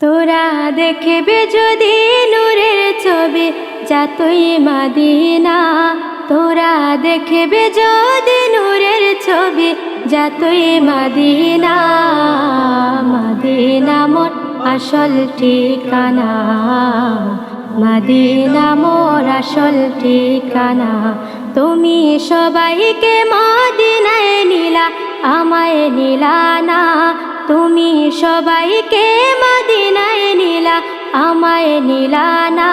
তোরা দেখবে যদি নূরের ছবি যাতই মাদিনা। তোরা দেখবে যদি নূরের ছবি যাতই মাদিনা। মাদিনা মোর আসল ঠিকানা। মাদিনা মোর আসল ঠিকানা। তুমি সবাইকে মাদিনায় নিলা, আমায় নিলা। তুমি সবাইকে মদিনায় নীলা, আমায় নিলা না।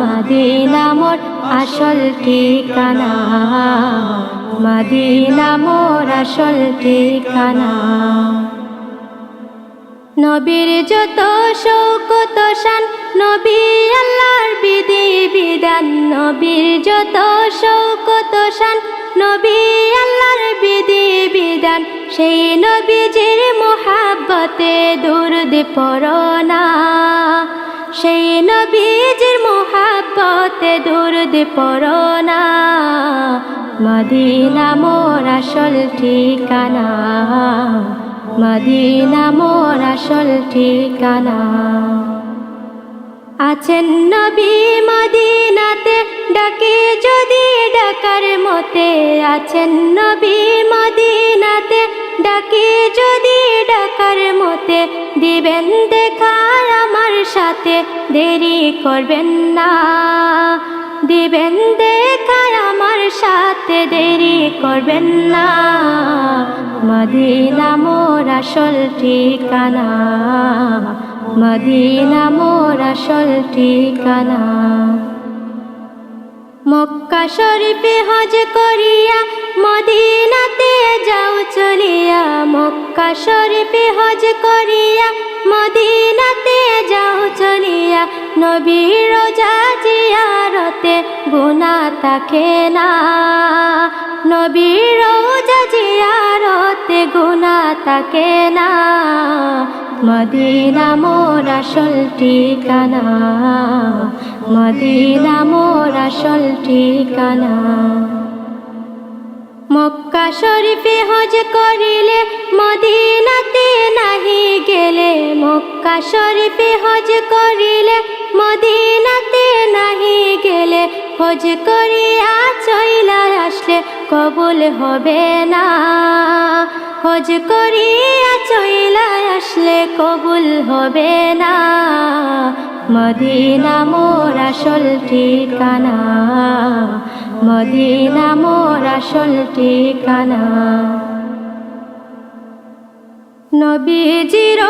মদিনা মোর আসল ঠিকানা, মদিনা মোর আসল ঠিকানা। নবীর যত শৌকত শান। নবী আল্লাহর বিধি, বিধান। নবীর যত শৌকত শান। নবী আল্লাহর বিধি, বিধান। সেই নবীজির মোহাব্বতে দুরুদ পড়না সেই নবীজির মোহাব্বতে দুরুদ পড়না মদিনা মোর আসল ঠিকানা। মদিনা মোর আসল ঠিকানা। আছেন নবী মদিনাতে, ডাকে যদি ডাকার মতে। আছেন নবী মদিনাতে, ডাকে যদি ডাকার মতে। দিবেন দেখার আমার সাথে, দেরি করবেন না। দিবেন আমার সাথে দেরি করবেন না। মদিনা মোর আসল ঠিকানা। মদিনা মোর আসল ঠিকানা। মক্কা শরীফে হজ করিয়া মদিনাতে যাও চলিয়া। মক্কা শরীফে হজ করিয়া মদিনাতে যাও চলিয়া। নবীর রোজা জিয়ারতে গুনা তাকে না। নবীর রোজা জিয়ারতে গুনা তাকে না। মদিনা মোর আসল ঠিকানা, মদিনা মোর আসল ঠিকানা। মক্কা শরীফে হজ করিলে মদিনাতে নাহি গেলে, মক্কা শরীফে হজ করিলে মদিনাতে নাহি গেলে হজ করিয়া চইলা আসলে কবুল হবে না। হজ করিয়া চইলা আসলে কবুল হবে না। মদিনা মোর আসল ঠিকানা, মদিনা মোর আসল ঠিকানা। নবীজির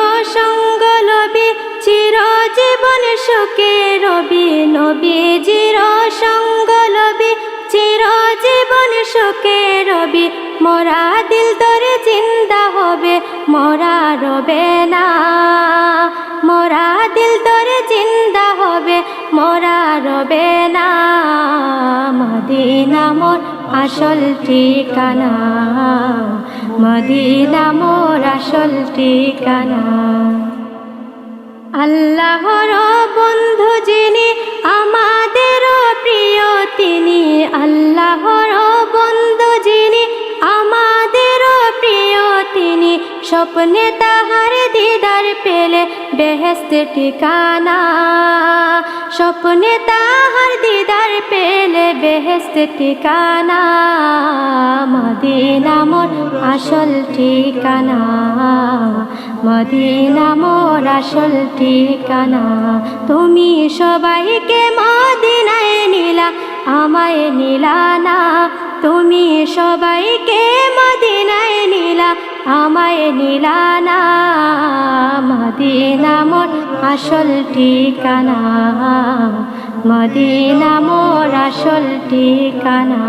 সুখে রবি, নবীজির সঙ্গ লবি। চির জীবন সুখে রবি, মোরা দিল ধরে চিন্তা হবে, মোরা রবে না। মোরা দিল ধরে চিন্তা হবে, মোরা রবে না। মদিনা মোর আসল ঠিকানা, মদিনা মোর আসল ঠিকানা। আল্লাহর স্বপ্নে তাহার দিদার পেলে বেহেস্ত ঠিকানা। স্বপ্নে তাহার দিদার পেলে বেহেস্ত ঠিকানা। মদিনা আসল ঠিকানা। মদিনা আসল ঠিকানা। তুমি সবাইকে মদিনায় নিলা, আমায় নিলা না। তুমি সবাইকে মদিনায় নিলা আমায় নিলা না মদিনা মোর আসল ঠিকানা। মদিনা মোর আসল ঠিকানা।